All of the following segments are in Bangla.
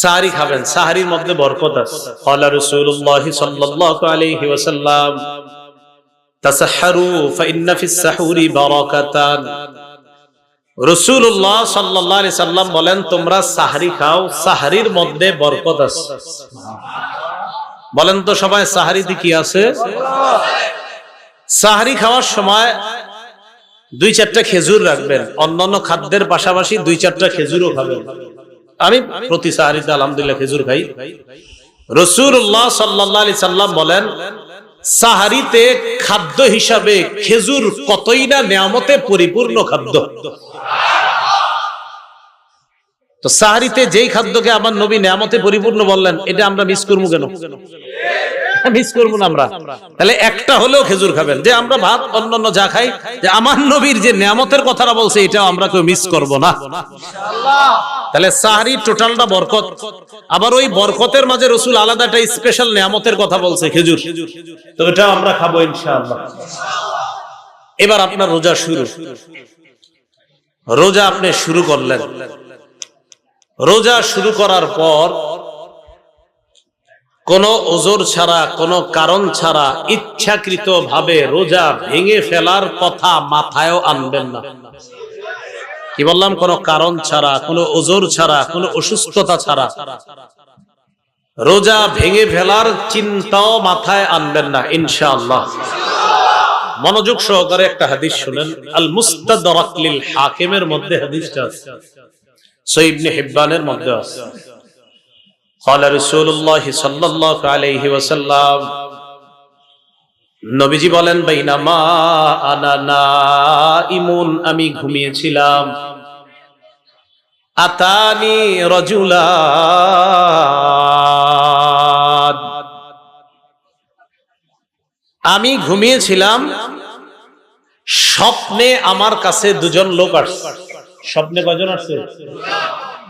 সাহারি খাবেন। সাহারির মধ্যে বরকত আছে। বলেন, তোমরা সাহারি খাও, সাহারির মধ্যে বরকত আছে। বলেন তো সবাই, সাহারিতে কি আছে? সাহারি খাওয়ার সময় দুই চারটা খেজুর রাখবেন। অন্যান্য খাদ্যের পাশাপাশি দুই চারটা খেজুরও খাবেন। আমি প্রতি সাহারিতে আলহামদুলিল্লাহ খেজুর খাই। রসুল্লাহ সাল্লাহ আলি সাল্লাম বলেন, সাহারিতে খাদ্য হিসাবে খেজুর কতই না নিয়ামতে পরিপূর্ণ খাদ্য? তো সাহারিতে যেই খাদ্যকে আমার নবী নিয়ামতে পরিপূর্ণ বললেন, এটা আমরা মিস করব কেন? মিস করব না আমরা। তাহলে একটা হলেও খেজুর খাবেন। যে আমরা ভাত, অন্যান্য যা খাই, যে আমার নবীর যে নিয়ামতের কথাটা বলছে, এটাও আমরা কেউ মিস করব না। তাহলে সাহারি টোটালটা বরকত। আবার ওই বরকতের মাঝে রসুল আলাদা একটা স্পেশাল নিয়ামতের কথা বলছে, খেজুর। তো এটাও আমরা খাব ইনশাআল্লাহ। এবার আপনার রোজা শুরু। রোজা আপনি শুরু করলেন। রোজা শুরু করার পর কোন ওজোর ছাড়া, কোন কারণ ছাড়া ইচ্ছাকৃত ভাবে রোজা ভেঙে ফেলার কথা মাথায়ও আনবেন না। কি বললাম? কোন কারণ ছাড়া, কোনো ওজোর ছাড়া, কোন অসুস্থতা ছাড়া। রোজা ভেঙে ফেলার চিন্তাও মাথায় আনবেন না, ইনশাআল্লাহ। মনোযোগ সহকারে একটা হাদিস শুনেন আল মুস্তাদরাক লিল হাকিমের মধ্যে হাদিসটা আছে। সহিহ ইবনে হিব্বানের মধ্যে আছে। قال رسول الله صلى الله عليه وسلم নবীজি বলেন বাইনামা আনা নাইমুন আমি ঘুমিয়েছিলাম আতানি রজুলান আমি ঘুমিয়েছিলাম স্বপ্নে আমার কাছে দুজন লোক আসছে স্বপ্নে কজন আসছে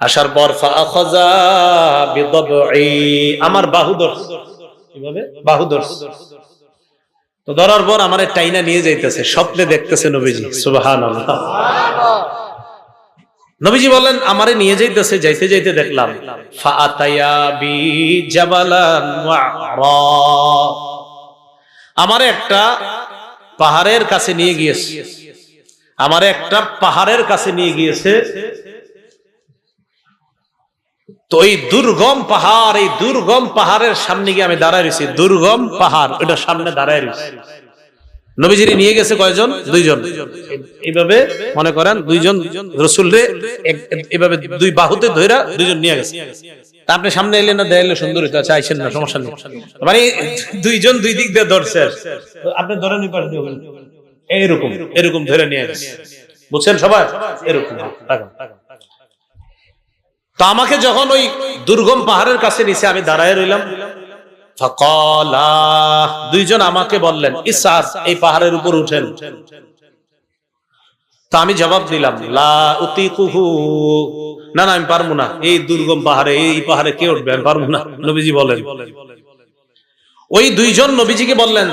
আসার পর আমার বাহু ধরছে কীভাবে? বাহু ধরছে তো ধরার পর আমার টাইনা নিয়ে যাইতেছে, স্বপ্নে দেখতেছে নবীজি, সুবহানাল্লাহ। নবীজি বলেন আমারে নিয়ে যাইতেছে, যাইতে যাইতে দেখলাম। আমারে একটা পাহাড়ের কাছে নিয়ে গিয়েছে। আমারে একটা পাহাড়ের কাছে নিয়ে গিয়েছে। তো এই দুর্গম পাহাড়, এই দুর্গম পাহাড়ের সামনে গিয়ে আমি দাঁড়ায় রয়েছি। দুর্গম পাহাড় ওটা সামনে দাঁড়ায় রয়েছি। নবীজিরি নিয়ে গেছে কয়জন? দুইজন। এইভাবে মনে করেন দুইজন রসুল রে এইভাবে দুই বাহুতে ধইরা দুইজন নিয়ে গেছে। আপনি সামনে এলেন না, দেয়ালে সুন্দর হইতে আছে আইসেন না, সমস্যা নেই। মানে দুইজন দুই দিক দিয়ে ধরছে আপনি ধরে নিয়ে পারেন এইরকম, এরকম ধরে নিয়ে গেছে। বুঝছেন সবাই? এরকম। তো আমাকে যখন ওই দুর্গম পাহাড়ের কাছে নিচে আমি দাঁড়ায় রইলাম দুইজন আমাকে বললেন ইসার এই পাহাড়ের উপর উঠেন। তা আমি জবাব দিলাম না না, আমি পারব না। এই দুর্গম পাহাড়ে, এই পাহাড়ে কে উঠবে, আমি পারব না, নবীজি বলেন। ওই দুইজন নবীজিকে বললেন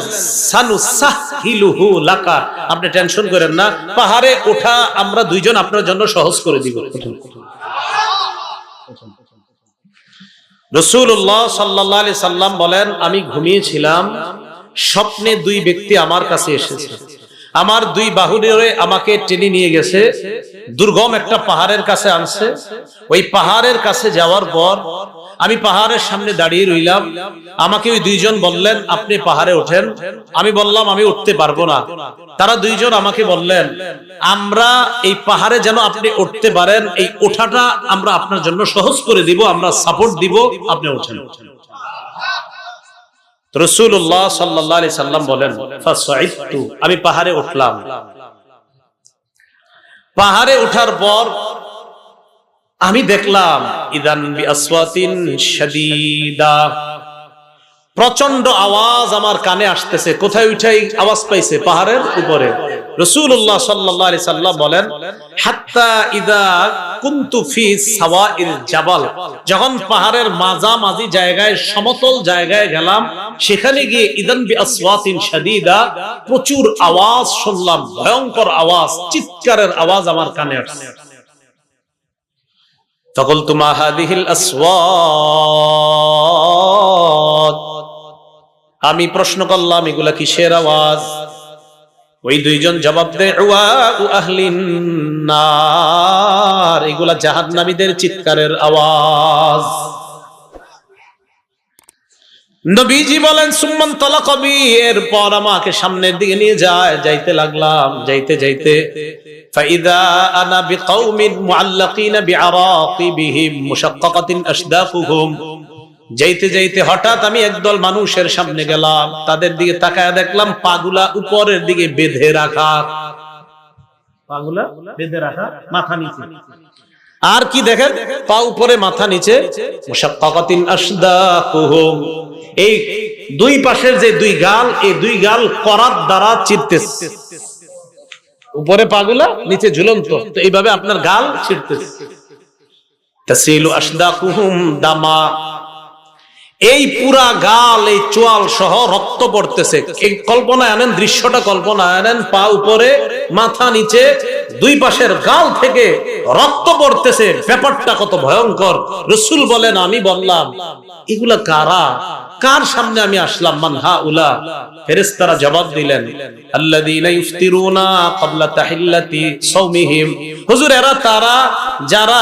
লাকা। আপনি টেনশন করেন না, পাহাড়ে ওঠা আমরা দুইজন আপনার জন্য সহজ করে দিব। রসুল্লাহ সাল্লাহ সাল্লাম বলেন, আমি ঘুমিয়েছিলাম, স্বপ্নে দুই ব্যক্তি আমার কাছে এসেছে। আমার দুই বাহুরে আমাকে টেনে নিয়ে গেছে। দুর্গম একটা পাহাড়ের কাছে আনছে। ওই পাহাড়ের কাছে যাওয়ার পর আমি পাহাড়ের সামনে দাঁড়িয়ে রইলাম। আমাকে ওই দুইজন বললেন, আপনি পাহাড়ে ওঠেন। আমি বললাম, আমি উঠতে পারব না। তারা দুইজন আমাকে বললেন, আমরা এই পাহাড়ে যেন আপনি উঠতে পারেন, এই ওঠাটা আমরা আপনার জন্য সহজ করে দিব, আমরা সাপোর্ট দিব, আপনি ওঠেন রসুল্লাহ সাল্লাহ সাল্লাম বলেন আমি পাহাড়ে উঠলাম। পাহাড়ে উঠার পর আমি দেখলাম প্রচণ্ড আওয়াজ আমার কানে আসতেছে। কোথায় উঠাই আওয়াজ পাইছে? পাহাড়ের উপরে। রসুল্লাহ বলেন যখন পাহাড়ের মাঝামাঝি জায়গায়, সমতল জায়গায় গেলাম, সেখানে গিয়ে ইদান বি প্রচুর আওয়াজ শুনলাম। ভয়ঙ্কর আওয়াজ, চিৎকারের আওয়াজ আমার কানে আসছে। فقلت ما هذه الأصوات আমি প্রশ্ন করলাম এগুলা কিসের আওয়াজ ওই দুইজন জবাব দেয় নার এগুলা জাহান্নামীদের চিৎকারের আওয়াজ নবীজি বলেন সুম্মান তলাকবি এরপর আমাকে সামনের দিকে নিয়ে যায় যাইতে লাগলাম যাইতে যাইতে فإذا أنا بقوم معلقين بعراقبهم مشققة أشداقهم যাইতে যাইতে হঠাৎ আমি একদল মানুষের সামনে গেলাম তাদের দিকে তাকায় দেখলাম পাগুলা উপরের দিকে বেঁধে রাখা পাগুলা বেঁধে রাখা মাথা নিচে আর কি দেখেন পা উপরে মাথা নিচে মুশাক্কাকাতিন আসদাকুহুম এই দুই পাশের যে দুই গাল, এই দুই গাল করাত দ্বারা চিরতেছে উপরে পাগুলা, নিচে ঝুলন্ত। এইভাবে আপনার গাল দামা। এই পুরা গাল, এই চোয়াল সহ রক্ত পড়তেছে। এই কল্পনায় আনেন, দৃশ্যটা কল্পনায় আনেন, পা উপরে, মাথা নিচে, দুই পাশের গাল থেকে রক্ত পড়তেছে। ব্যাপারটা কত ভয়ঙ্কর। রসুল বলেন, আমি বললাম এগুলা কারা? কার সামনে আমি আসলাম? মানহা উলা ফেরেস্তারা জবাব দিলেন সাওমিহিম। হুজুর, এরা তারা? যারা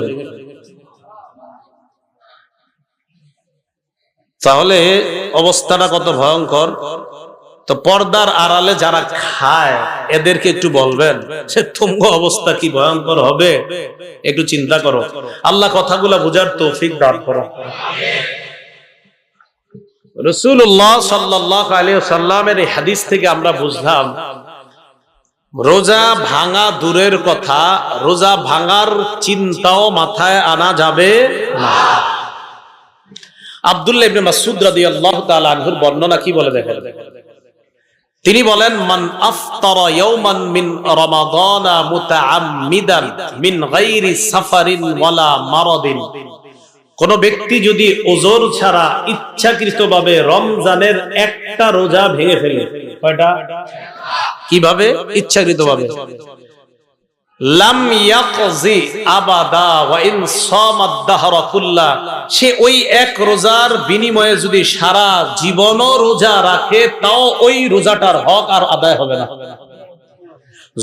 ফেলে তাহলে অবস্থাটা কত ভয়ঙ্কর? তো পর্দার আড়ালে যারা খায়, এদেরকে একটু বলবেন সে তুঙ্গ অবস্থা কি ভয়ঙ্কর হবে? একটু চিন্তা করো। আল্লাহ কথাগুলা বুঝার তৌফিক দান করো। রসুল্লাহ সাল্লাহ আলী সাল্লামের এই হাদিস থেকে আমরা বুঝলাম রোজা ভাঙা দূরের কথা, রোজা ভাঙার চিন্তাও মাথায় আনা যাবে না। আব্দুল্লাহ ইবনে মাসউদ রাদিয়াল্লাহু তাআলা আনহুর বর্ণনা কি বলে দেখেন? তিনি বলেন, মান আফতারা ইয়াওমান মিন রমাদানা মুতাআম্মিদান মিন গায়রি সাফারিন ওয়ালা মারাদিন। কোন ব্যক্তি যদি ওজর ছাড়া ইচ্ছাকৃতভাবে রমজানের একটা রোজা ভেঙে ফেলে, কয়টা? কীভাবে? দাহরা কুল্লা। সে ওই এক রোজার বিনিময়ে যদি সারা জীবনও রোজা রাখে, তাও ওই রোজাটার হক আর আদায় হবে না।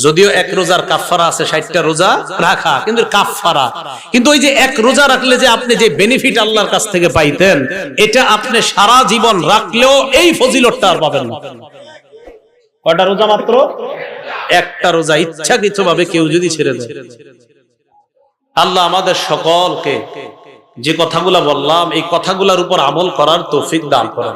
যদিও এক রোজার কাফারা আছে, ষাটটা রোজা রাখা, কিন্তু কাফারা কিন্তু ওই যে এক রোজা রাখলে যে আপনি যে বেনিফিট আল্লাহর কাছ থেকে পাইতেন, এটা আপনি সারা জীবন রাখলেও এই ফজিলতটা আর পাবেন না। কয়টা রোজা মাত্র? একটা রোজা ইচ্ছাকৃত ভাবে কেউ যদি ছেড়ে দেয়। আল্লাহ আমাদের সকলকে যে কথাগুলা বললাম, এই কথাগুলার উপর আমল করার তৌফিক দান করেন।